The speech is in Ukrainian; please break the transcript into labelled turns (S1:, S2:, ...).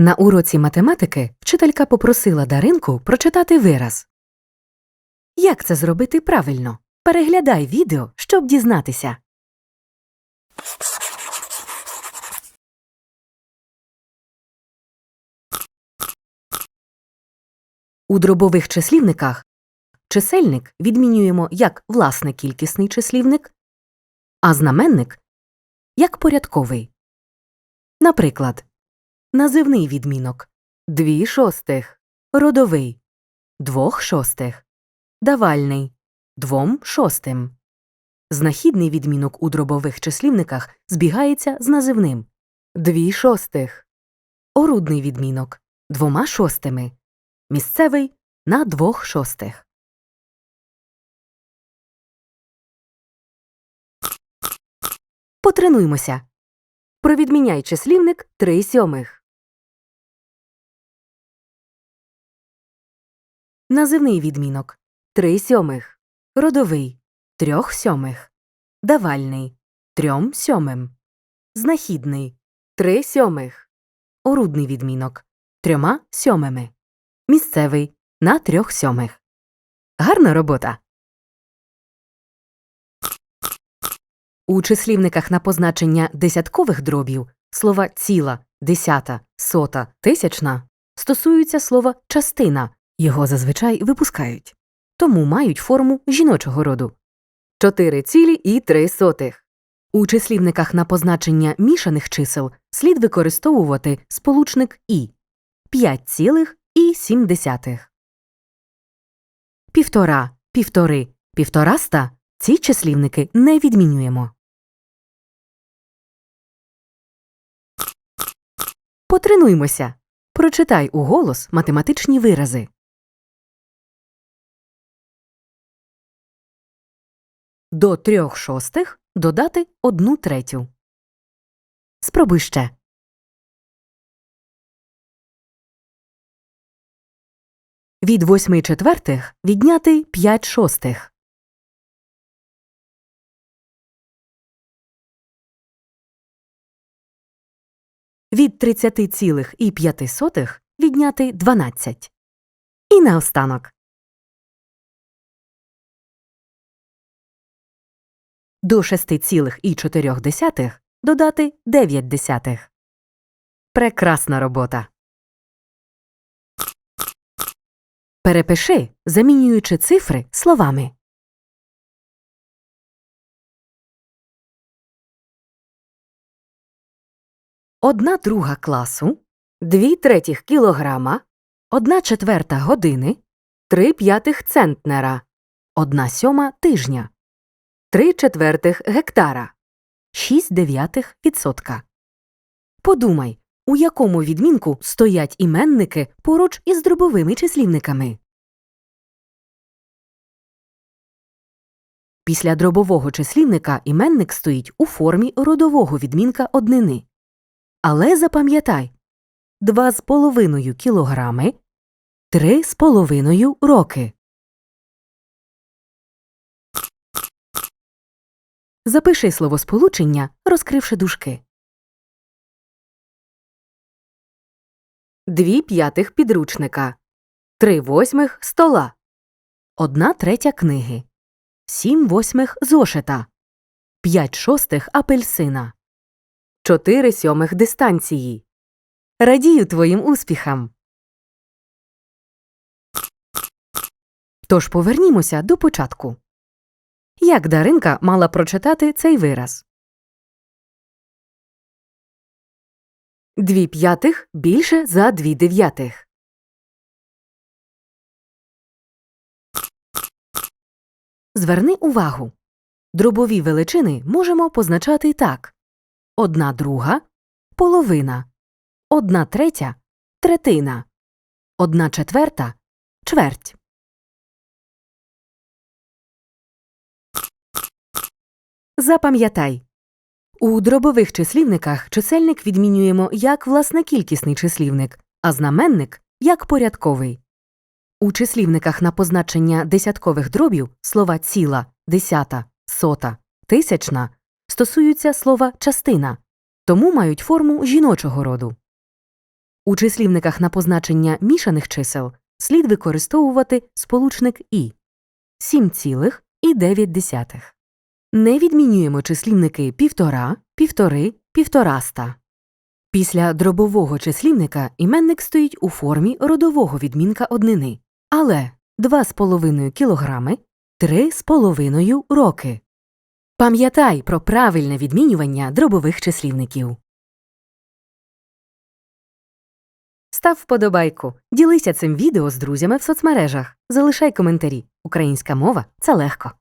S1: На уроці математики вчителька попросила Даринку прочитати вираз. Як це зробити правильно? Переглядай відео, щоб дізнатися. У дробових числівниках чисельник відмінюємо як власне кількісний числівник, а знаменник як порядковий. Наприклад, називний відмінок. Дві шостих, родовий. Двох шостих, давальний. Двом шостим. Знахідний відмінок у дробових числівниках збігається з називним. Дві шостих, орудний відмінок. Двома шостими, місцевий на двох шостих. Потренуймося. Провідміняй числівник 3 сьомих. Називний відмінок 3 сьомих. Родовий 3 сьомих. Давальний 3 сьомим. Знахідний 3 сьомих. Орудний відмінок 3 сьомими. Місцевий на 3 сьомих. Гарна робота. У числівниках на позначення десяткових дробів слова ціла, десята, сота, тисячна стосуються слова частина, його зазвичай випускають, тому мають форму жіночого роду. Чотири цілі і три сотих. У числівниках на позначення мішаних чисел слід використовувати сполучник і п'ять цілих і сім десятих. Півтора, півтори, півтораста ці числівники не відмінюємо. Потренуймося. Прочитай уголос математичні вирази. До трьох шостих додати одну третю. Спробуй ще. Від восьми четвертих відняти п'ять шостих. Від 30,5 відняти 12. І наостанок. До 6,4 додати 9 десятих. Прекрасна робота. Перепиши, замінюючи цифри словами. Одна друга класу, дві третіх кілограма, одна четверта години, три п'ятих центнера, одна сьома тижня, три четвертих гектара, шість дев'ятих відсотка. Подумай, у якому відмінку стоять іменники поруч із дробовими числівниками. Після дробового числівника іменник стоїть у формі родового відмінка однини. Але запам'ятай два з половиною кілограми, три з половиною роки. Запиши словосполучення, розкривши дужки. Дві п'ятих підручника. Три восьмих стола. Одна третя книги. Сім восьмих зошита. П'ять шостих апельсина. Чотири сьомих дистанції. Радію твоїм успіхам. Тож повернімося до початку. Як Даринка мала прочитати цей вираз? Дві п'ятих більше за дві дев'ятих. Зверни увагу. Дробові величини можемо позначати так одна друга половина, одна третя третина, одна четверта чверть. Запам'ятай. У дробових числівниках чисельник відмінюємо як власнокількісний числівник, а знаменник як порядковий. У числівниках на позначення десяткових дробів слова ціла, десята, сота, тисячна стосуються слова частина, тому мають форму жіночого роду. У числівниках на позначення мішаних чисел слід використовувати сполучник і 7,9. Не відмінюємо числівники півтора, півтори, півтораста. Після дробового числівника іменник стоїть у формі родового відмінка однини, але 2,5 кілограми, 3,5 роки. Пам'ятай про правильне відмінювання дробових числівників. Став вподобайку, ділися цим відео з друзями в соцмережах, залишай коментарі. Українська мова це легко.